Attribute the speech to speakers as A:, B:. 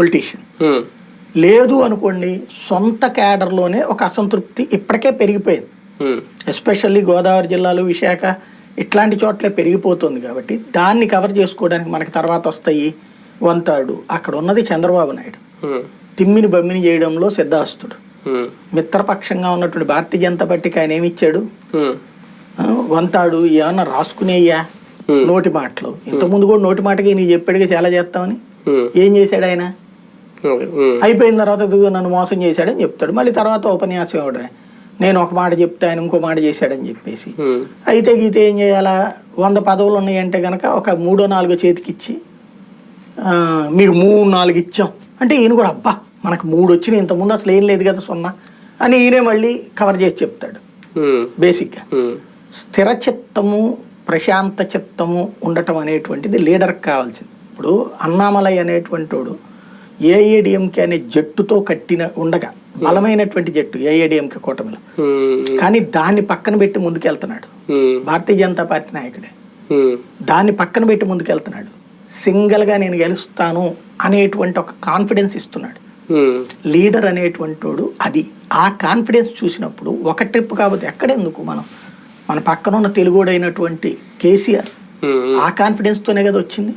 A: Politician
B: ఉమ్,
A: లేదు అనుకోండి సొంత క్యాడర్లోనే ఒక అసంతృప్తి ఇప్పటికే పెరిగిపోయింది. ఎస్పెషల్లీ గోదావరి జిల్లాలో విశాఖ ఇట్లాంటి చోట్లే పెరిగిపోతుంది కాబట్టి దాన్ని కవర్ చేసుకోవడానికి మనకి తర్వాత వస్తాయి వంతాడు. అక్కడ ఉన్నది చంద్రబాబు నాయుడు.
B: ఉమ్,
A: తిమ్మిని బమ్మిని చేయడంలో సిద్ధాస్తుడు. మిత్రపక్షంగా ఉన్నటువంటి భారతీయ జనతా పార్టీకి ఆయన ఏమి ఇచ్చాడు?
B: ఉమ్,
A: ఆ, వంతాడు ఏమన్నా రాసుకునేయ్యా?
B: Hmm.
A: నోటి మాటలు. ఇంతకుముందు కూడా నోటి మాటకి నీ చెప్పాడుగా చాలా చేస్తామని. ఏం చేశాడు ఆయన? అయిపోయిన తర్వాత నన్ను మోసం చేశాడని చెప్తాడు. మళ్ళీ తర్వాత ఉపన్యాసం ఇవ్వడమే. నేను ఒక మాట చెప్తే ఆయన ఇంకో మాట చేశాడని చెప్పేసి. అయితే గీతే ఏం చేయాలా? వంద పదవులు ఉన్నాయంటే కనుక ఒక మూడో నాలుగో చేతికిచ్చి మీకు మూడు నాలుగు ఇచ్చాం. అంటే ఈయన కూడా అబ్బా మనకు మూడు వచ్చినాయి. ఇంతకుముందు అసలు ఏం లేదు కదా సున్నా అని ఈయనే మళ్ళీ కవర్ చేసి చెప్తాడు. బేసిక్గా స్థిర చిత్తము ప్రశాంత చిత్తము ఉండటం అనేటువంటిది లీడర్కి కావాల్సింది. ఇప్పుడు అన్నామలై అనేటువంటి వాడు ఏఏడిఎంకే అనే జట్టుతో కట్టిన ఉండగా బలమైనటువంటి జట్టు ఏఏడిఎంకే కూటమిలో.
B: ఉమ్,
A: కానీ దాన్ని పక్కన పెట్టి ముందుకెళ్తున్నాడు.
B: ఉమ్,
A: భారతీయ జనతా పార్టీ నాయకుడే. దాన్ని పక్కన పెట్టి ముందుకెళ్తున్నాడు. సింగిల్గా నేను గెలుస్తాను అనేటువంటి ఒక కాన్ఫిడెన్స్ ఇస్తున్నాడు. లీడర్ అనేటువంటి వాడు అది. ఆ కాన్ఫిడెన్స్ చూసినప్పుడు ఒక ట్రిప్ కాబట్టి ఎక్కడెందుకు మనం? మన పక్కన ఉన్న తెలుగుడైనటువంటి కేసీఆర్. ఆ కాన్ఫిడెన్స్తోనే కదా వచ్చింది.